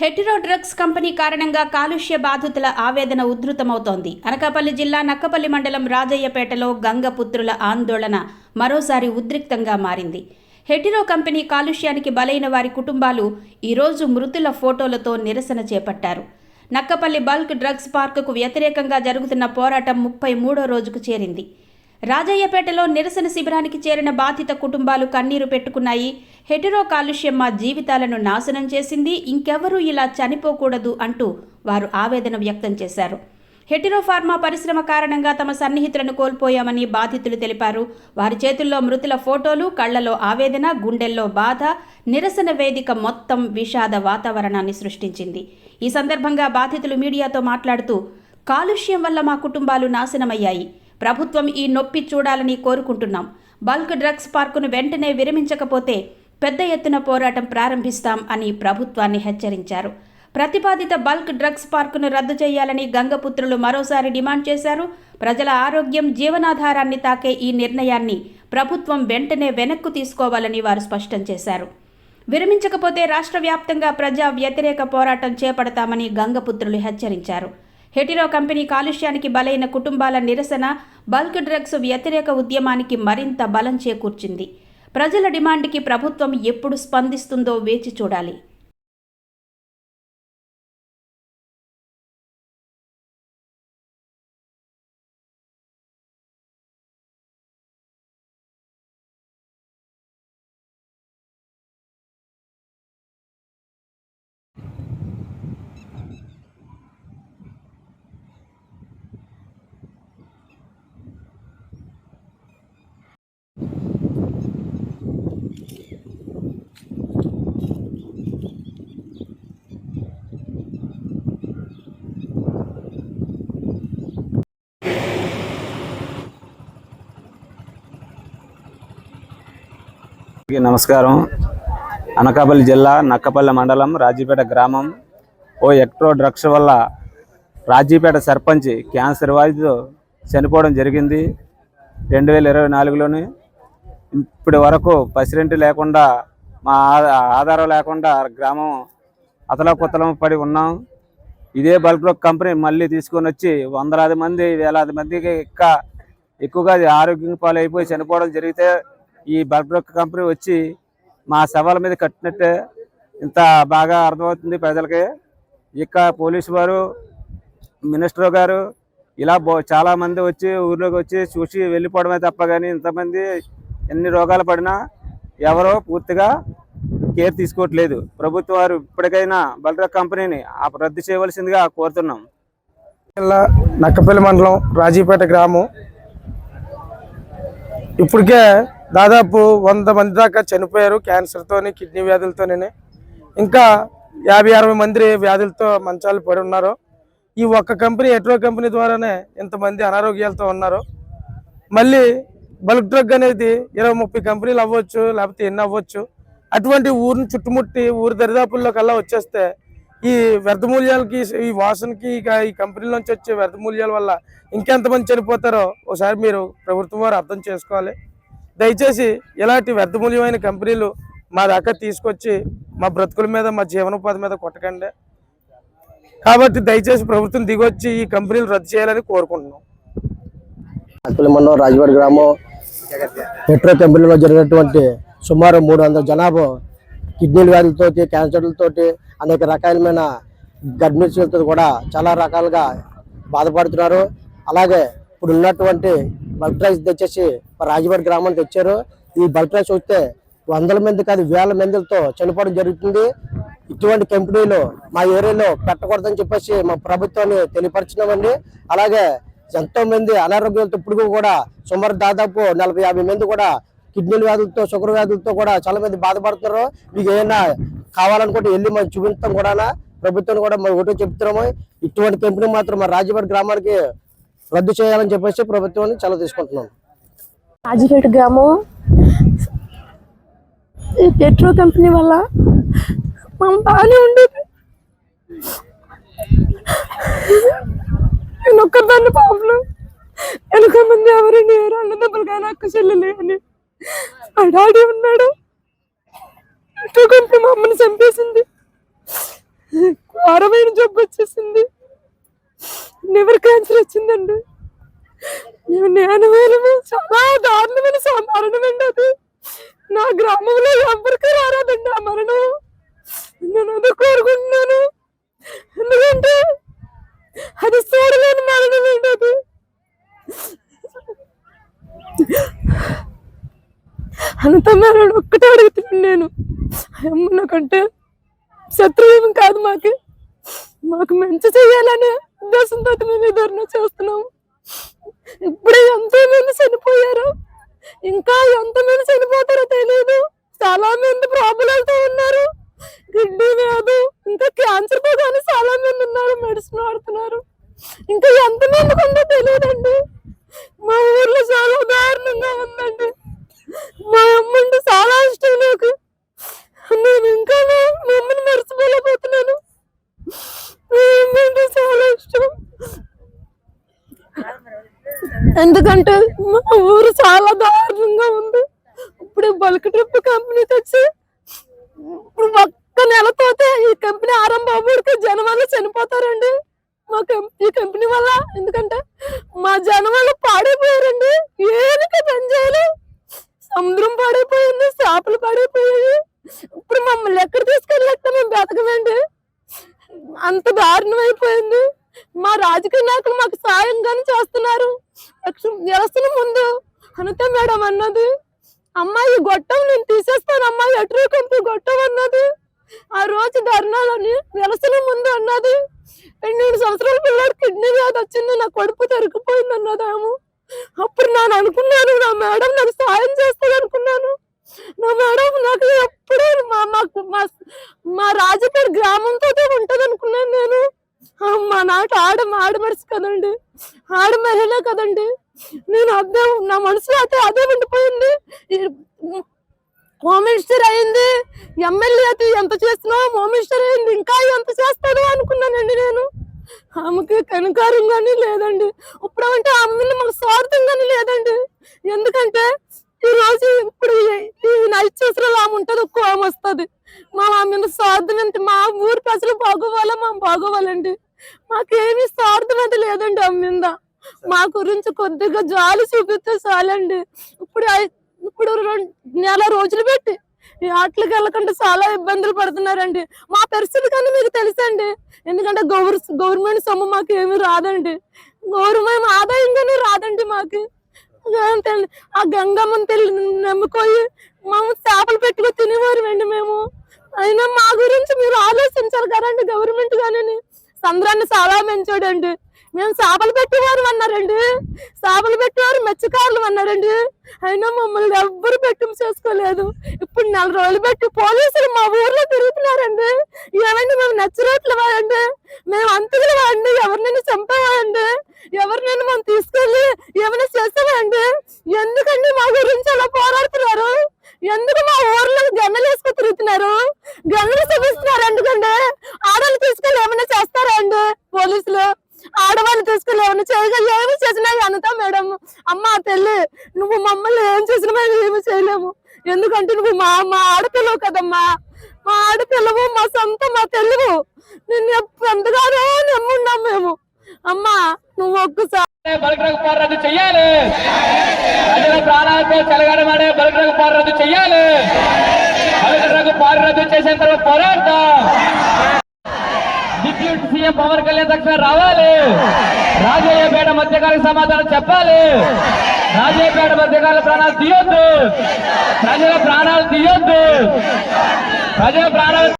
Hetero drugs company కారణంగా కాలుష్య బాధితుల ఆవేదన ఉధృతమవుతోంది. అనకాపల్లి జిల్లా నక్కపల్లి మండలం రాజయ్యపేటలో గంగపుత్రుల ఆందోళన మరోసారి ఉద్రిక్తంగా మారింది. హెటిరో కంపెనీ కాలుష్యానికి బలైన వారి కుటుంబాలు ఈరోజు మృతుల ఫోటోలతో నిరసన చేపట్టారు. నక్కపల్లి బల్క్ డ్రగ్స్ పార్కుకు వ్యతిరేకంగా జరుగుతున్న పోరాటం ముప్పై మూడో రోజుకు చేరింది. రాజయ్యపేటలో నిరసన శిబిరానికి చేరిన బాధిత కుటుంబాలు కన్నీరు పెట్టుకున్నాయి. హెటెరో కాలుష్యం మా జీవితాలను నాశనం చేసింది. ఇంకెవరూ ఇలా చనిపోకూడదు అంటూ వారు ఆవేదన వ్యక్తం చేశారు. హెటిరోఫార్మా పరిశ్రమ కారణంగా తమ సన్నిహితులను కోల్పోయామని బాధితులు తెలిపారు. వారి చేతుల్లో మృతుల ఫోటోలు కళ్ళలో ఆవేదన గుండెల్లో బాధ నిరసన వేదిక మొత్తం విషాద వాతావరణాన్ని సృష్టించింది. ఈ సందర్భంగా బాధితులు మీడియాతో మాట్లాడుతూ కాలుష్యం వల్ల మా కుటుంబాలు నాశనమయ్యాయి. ప్రభుత్వం ఈ నొప్పి చూడాలని కోరుకుంటున్నాం. బల్క్ డ్రగ్స్ పార్కును వెంటనే విరమించకపోతే పెద్ద ఎత్తున పోరాటం ప్రారంభిస్తాం అని ప్రభుత్వాన్ని హెచ్చరించారు. ప్రతిపాదిత బల్క్ డ్రగ్స్ పార్కును రద్దు చేయాలని గంగపుత్రులు మరోసారి డిమాండ్ చేశారు. ప్రజల ఆరోగ్యం జీవనాధారాన్ని తాకే ఈ నిర్ణయాన్ని ప్రభుత్వం వెంటనే వెనక్కు తీసుకోవాలని వారు స్పష్టం చేశారు. విరమించకపోతే రాష్ట్ర వ్యాప్తంగా ప్రజా వ్యతిరేక పోరాటం చేపడతామని గంగపుత్రులు హెచ్చరించారు. హెటిరో కంపెనీ కాలుష్యానికి బలైన కుటుంబాల నిరసన బల్క్ డ్రగ్స్ వ్యతిరేక ఉద్యమానికి మరింత బలం చేకూర్చింది. ప్రజల డిమాండ్కి ప్రభుత్వం ఎప్పుడు స్పందిస్తుందో వేచి చూడాలి. నమస్కారం. అనకాపల్లి జిల్లా నక్కపల్లి మండలం రాజీపేట గ్రామం. ఓ ఎక్ట్రో డ్రగ్స్ వల్ల రాజీపేట సర్పంచ్ క్యాన్సర్ వ్యాధితో చనిపోవడం జరిగింది. రెండు వేల ఇరవై నాలుగులోని ఇప్పటి వరకు పసిరెంటి లేకుండా మా ఆధారం లేకుండా గ్రామం అతలకుతలం పడి ఉన్నాం. ఇదే బల్క్లో కంపెనీ మళ్ళీ తీసుకొని వచ్చి వందలాది మంది వేలాది మందికి ఇంకా ఎక్కువగా ఆరోగ్యం పాలైపోయి చనిపోవడం జరిగితే ఈ బల్బ్రోక్ కంపెనీ వచ్చి మా సవాల మీద కట్టినట్టే ఇంత బాగా అర్థమవుతుంది ప్రజలకి. ఇక పోలీసు వారు మినిస్టర్ గారు ఇలా బో చాలామంది వచ్చి ఊర్లోకి వచ్చి చూసి వెళ్ళిపోవడమే తప్ప కానీ ఇంతమంది ఎన్ని రోగాలు పడినా ఎవరో పూర్తిగా కేర్ తీసుకోవట్లేదు. ప్రభుత్వం వారు ఇప్పటికైనా బల్రాక్ కంపెనీని ఆ రద్దు చేయవలసిందిగా కోరుతున్నాం. జిల్లా నక్కపల్లి మండలం రాజీపేట గ్రామం. ఇప్పటికే దాదాపు వంద మంది దాకా చనిపోయారు. క్యాన్సర్తోని కిడ్నీ వ్యాధులతోనే ఇంకా యాభై అరవై మంది వ్యాధులతో మంచాలు పడి ఉన్నారు. ఈ ఒక్క కంపెనీ ఎట్రో కంపెనీ ద్వారానే ఇంతమంది అనారోగ్యాలతో ఉన్నారు. మళ్ళీ బల్క్ డ్రగ్ అనేది ఇరవై ముప్పై కంపెనీలు అవ్వచ్చు లేకపోతే ఎన్ని అవ్వచ్చు. అటువంటి ఊరిని చుట్టుముట్టి ఊరి దరిదాపుల్లో కల్లా వచ్చేస్తే ఈ వ్యర్థ మూల్యాలకి ఈ వాసనకి ఇక ఈ కంపెనీల నుంచి వచ్చే వ్యర్థ మూల్యాల వల్ల ఇంకెంతమంది చనిపోతారో ఒకసారి మీరు ప్రభుత్వం వారు అర్థం చేసుకోవాలి. దయచేసి ఇలాంటి వ్యర్థ మూల్యమైన కంపెనీలు మా దాకా తీసుకొచ్చి మా బ్రతుకుల మీద మా జీవనోపాధి మీద కొట్టకండి. కాబట్టి దయచేసి ప్రభుత్వం దిగొచ్చి ఈ కంపెనీలు రద్దు చేయాలని కోరుకుంటున్నాం. మండలం రాజవాడ గ్రామం పెట్రో కంపెనీలో జరిగినటువంటి సుమారు మూడు వందల జనాభా కిడ్నీ వ్యాధులతోటి క్యాన్సర్లతోటి అనేక రకాలమైన గర్భిణీలతో కూడా చాలా రకాలుగా బాధపడుతున్నారు. అలాగే ఇప్పుడు ఉన్నటువంటి బల్క్ రైస్ తెచ్చేసి రాజవాడ గ్రామానికి వచ్చారు. ఈ బల్క్ రైస్ వస్తే వందల మంది కాదు వేల మందితో చనిపోవడం జరుగుతుంది. ఇటువంటి కంపెనీలు మా ఏరియాలో పెట్టకూడదని చెప్పేసి మా ప్రభుత్వాన్ని తెలియపరచినామండి. అలాగే ఎంతో మంది అనారోగ్యాలతో ఇప్పుడు కూడా సుమారు దాదాపు నలభై యాభై మంది కూడా కిడ్నీ వ్యాధులతో షుగర్ వ్యాధులతో కూడా చాలా మంది బాధపడుతున్నారు. మీకు ఏమైనా కావాలనుకుంటే వెళ్ళి మనం చూపించడం కూడా ప్రభుత్వం కూడా మనం ఒకటో చెప్తున్నాము. ఇటువంటి కంపెనీ మాత్రం మా రాజపేట గ్రామానికి రద్దు చేయాలని చెప్పేసి ప్రభుత్వాన్ని చాలా తీసుకుంటున్నాం. రాజపేట గ్రామం. ఈ పెట్రో కంపెనీ వల్ల మనం బాగానే ఉండేది. నేను ఒక్కదాన్ని పాపలు వెనక మంది ఎవరు లేరు. దెబ్బలు కానీ అక్క చెల్లెలే అని మా డాడీ ఉన్నాడు. పెట్రో కంపెనీ మా అమ్మని చంపేసింది. ఘోరమైన జబ్బు వచ్చేసింది. లివర్ క్యాన్సర్ వచ్చిందండి. నేను వేరే చాలా దారుణమైన మరణం అండి అది? నా గ్రామంలో ఎవరికి రారాదండి ఆ మరణం. నేను అది కోరుకుంటున్నాను. ఎందుకంటే అది చూడలేని మరణం ఏంటి అది? అంత మరణం ఒక్కటే అడుగుతున్నాను నేను. అమ్మ నాకంటే శత్రువు కాదు మాకు. మాకు మంచి చేయాలనే ఉద్దేశంతో మేము ఈ చేస్తున్నాము ఇప్పుడే ఎంతో మంది చనిపోయారు? ఇంకా ఎంతమంది చనిపోతారో తెలియదు చాలా మంది ప్రాబ్లంతో ఉన్నారు. కిడ్నీ వ్యాధి ఇంకా క్యాన్సర్తో కానీ చాలా మంది ఉన్నారు మెడిసిన్ వాడుతున్నారు. ఇంకా ఎంతమంది ఉందో తెలియదండి మా ఊర్లో చాలా దారుణంగా ఉందండి. మా అమ్మ అంటే చాలా ఇష్టం నాకు. నేను ఇంకా మా అమ్మని మర్చిపోలేకపోతున్నాను. మా అమ్మ అంటే చాలా ఇష్టం. ఎందుకంటే మా ఊరు చాలా దారుణంగా ఉంది. ఇప్పుడు బల్క్ ట్రిప్ కంపెనీ తెచ్చి ఇప్పుడు ఒక్క నెలతో ఈ కంపెనీ ఆరంభకి జనం వల్ల చనిపోతారండి. మా ఈ కంపెనీ వల్ల ఎందుకంటే మా జనం వల్ల పాడే అనుత మేడం అన్నది. అమ్మాయి గొట్టం నేను తీసేస్తాను అమ్మాయి ఎటు కంపి గొట్టం అన్నది. ఆ రోజు ధర్నాలని వెలసిన ముందు అన్నది. పన్నెండు సంవత్సరాల పిల్లడు కిడ్నీ వ్యాధి వచ్చింది నా కడుపు తరిగిపోయింది అన్నదాము. అప్పుడు నేను అనుకున్నాను నా మేడం నాకు సాయం చేస్తుంది అనుకున్నాను. నా మేడం నాకు ఎప్పుడూ మా మాకు మా మా రాజపేట గ్రామంతో ఉంటది అనుకున్నాను నేను. మా నాట ఆడ ఆడమనిషి కదండి. ఆడ మహిళ కదండి. నేను అదే నా మనసులో అయితే అదే ఉండిపోయింది. హోమ్ మినిస్టర్ అయింది. ఎమ్మెల్యే అయితే ఎంత చేస్తున్నావు హోమ్ మినిస్టర్ అయింది. ఇంకా ఎంత చేస్తాడు అనుకున్నానండి నేను. ఆమెకి కనుకారం కానీ లేదండి. ఇప్పుడు అంటే అమ్మని మాకు స్వార్థం కానీ లేదండి. ఎందుకంటే ఈ రోజు ఇప్పుడు ఈ- నైట్ నైచేసరాలు ఆమె ఉంటుంది ఒక్క ఆమె వస్తుంది. మా ఆమె స్వార్థం అంటే మా ఊరు ప్రజలు బాగోవాలా? మా బాగోవాలండి. మాకేమీ స్వార్థం అయితే లేదండి ఆమె మీద. మా గురించి కొద్దిగా జాలి చూపిస్తే చాలండి. ఇప్పుడు ఇప్పుడు రెండు నెల రోజులు పెట్టి ఈ ఆటలకు వెళ్ళకుండా చాలా ఇబ్బందులు పడుతున్నారండి. మా పరిస్థితి కానీ మీకు తెలుసండి. ఎందుకంటే గౌర్ గవర్నమెంట్ సొమ్ము మాకు ఏమీ రాదండి. గౌరవం ఆదాయం కానీ రాదండి మాకు. ఆ గంగమ్మని తెలి నమ్ముకోయి మేము చేపలు పెట్టుకుని తినేవారు అండి మేము. అయినా మా గురించి మీరు ఆలోచించాలి కదండి గవర్నమెంట్ కానీ సంద్రాన్ని చాలా పెంచాడండి. మేము చేపలు పెట్టేవారు అన్నారండి. చేపలు పెట్టేవారు మత్స్యకారులు అన్నారండి. అయినా మమ్మల్ని ఎవ్వరు పెట్టింపు చేసుకోలేదు. ఇప్పుడు నెల రోజులు పెట్టి పోలీసులు మా ఊర్లో తిరుగుతున్నారండి. ఏమండి మేము నచ్చినట్లు వాడండి మేము అంతకులు వాడండి ఎవరినైనా చంపేవాడండి ఎవరినైనా మనం తీసుకెళ్ళి ఏమైనా చేస్తామండి ఎందుకండి మా గురించి అలా పోరాడుతున్నారు? ఎందుకు మా ఊర్లో గన్నలు వేసుకుని తిరుగుతున్నారు? గన్నలు చూపిస్తున్నారు ఎందుకండి ఆడవాళ్ళు తీసుకెళ్ళి ఏమైనా చేస్తారా అండి పోలీసులు? ఆడవాళ్ళు తీసుకుని ఏమైనా చేయగా ఏమి చేసినా అనుతా మేడం అమ్మ తెల్లి నువ్వు మమ్మల్ని ఏం చేసినా మేము ఏమి చేయలేము. ఎందుకంటే నువ్వు మా మా ఆడపిల్లవు కదమ్మా. మా ఆడపిల్లవు మా సొంత మా తెలుగు నిన్ను ఎంతగానో నమ్మున్నాం మేము. అమ్మా నువ్వు ఒక్కసారి బలగ్రహ పోరాటం చెయ్యాలి. ప్రజల ప్రాణాలతో చెలగడమనే బలగ్రహ పోరాటం చెయ్యాలి. బలగ్రహ పోరాటం చేసిన తర్వాత పోరాడతాం. డిప్యూటీ పవన్ కళ్యాణ్ తక్షణ రావాలి. రాజయ్యపేట మధ్యకాలిక సమాధానం చెప్పాలి. రాజయ్యపేట మధ్యకాల ప్రాణాలు తీయొద్దు. ప్రజల ప్రాణాలు తీయొద్దు. ప్రజల ప్రాణాలు